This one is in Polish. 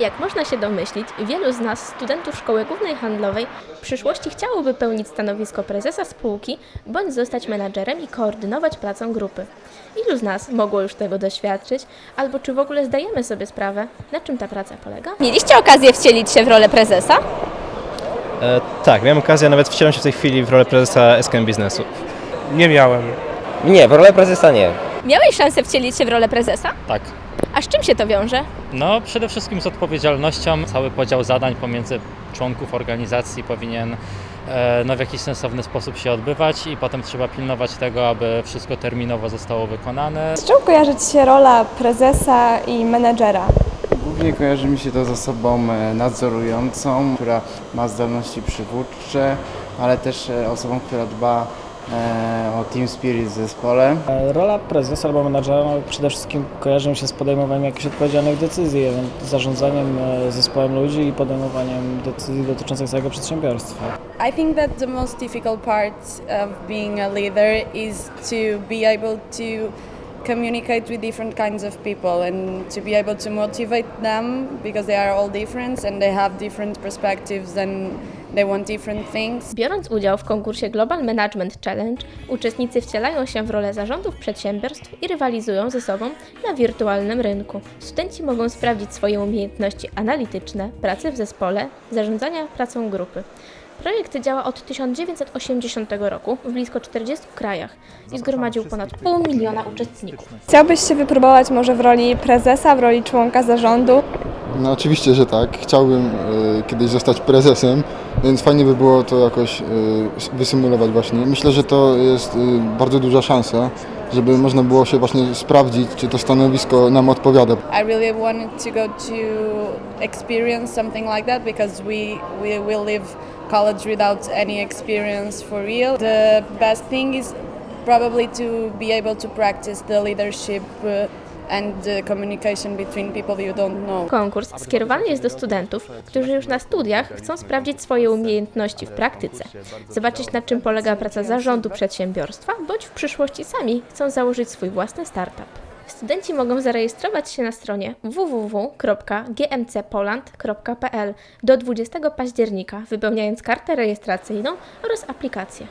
Jak można się domyślić, wielu z nas, studentów Szkoły Głównej Handlowej, w przyszłości chciałoby pełnić stanowisko prezesa spółki bądź zostać menadżerem i koordynować pracę grupy. Ilu z nas mogło już tego doświadczyć, albo czy w ogóle zdajemy sobie sprawę, na czym ta praca polega? Mieliście okazję wcielić się w rolę prezesa? E, tak, miałem okazję, nawet wcielam się w tej chwili w rolę prezesa SKM Biznesu. Nie miałem. Nie, w rolę prezesa nie. Miałeś szansę wcielić się w rolę prezesa? Tak. A z czym się to wiąże? No, przede wszystkim z odpowiedzialnością. Cały podział zadań pomiędzy członków organizacji powinien e, no, w jakiś sensowny sposób się odbywać i potem trzeba pilnować tego, aby wszystko terminowo zostało wykonane. Z czym kojarzy Ci się rola prezesa i menedżera? Głównie kojarzy mi się to z osobą e, nadzorującą, która ma zdolności przywódcze, ale też e, osobą, która dba o team spirit w zespole. E, Rola prezesa albo menadżera no, przede wszystkim kojarzy mi się z podejmowaniem jakichś odpowiedzialnych decyzji, zarządzaniem e, zespołem ludzi i podejmowaniem decyzji dotyczących całego przedsiębiorstwa. I think that the most difficult part of being a leader is to be able to communicate with different kinds of people and to be able to motivate them because they are all different and they have different perspectives and they want different things. Biorąc udział w konkursie Global Management Challenge, uczestnicy wcielają się w rolę zarządów przedsiębiorstw i rywalizują ze sobą na wirtualnym rynku. Studenci mogą sprawdzić swoje umiejętności analityczne, pracy w zespole, zarządzania pracą grupy. Projekt działa od 1980 roku w blisko 40 krajach i zgromadził ponad pół miliona uczestników. Chciałbyś się wypróbować może w roli prezesa, w roli członka zarządu? No oczywiście, że tak. Chciałbym e, kiedyś zostać prezesem, więc fajnie by było to jakoś e, wysymulować właśnie. Myślę, że to jest e, bardzo duża szansa, żeby można było się właśnie sprawdzić, czy to stanowisko nam odpowiada. I really wanted to go to experience something like that because we, we will leave college without any experience for real. The best thing is probably to be able to practice the leadership uh, and the communication between people you don't know. Konkurs skierowany jest do studentów, którzy już na studiach chcą sprawdzić swoje umiejętności w praktyce, zobaczyć na czym polega praca zarządu przedsiębiorstwa, bądź w przyszłości sami chcą założyć swój własny startup. Studenci mogą zarejestrować się na stronie www.gmcpoland.pl do 20 października, wypełniając kartę rejestracyjną oraz aplikację.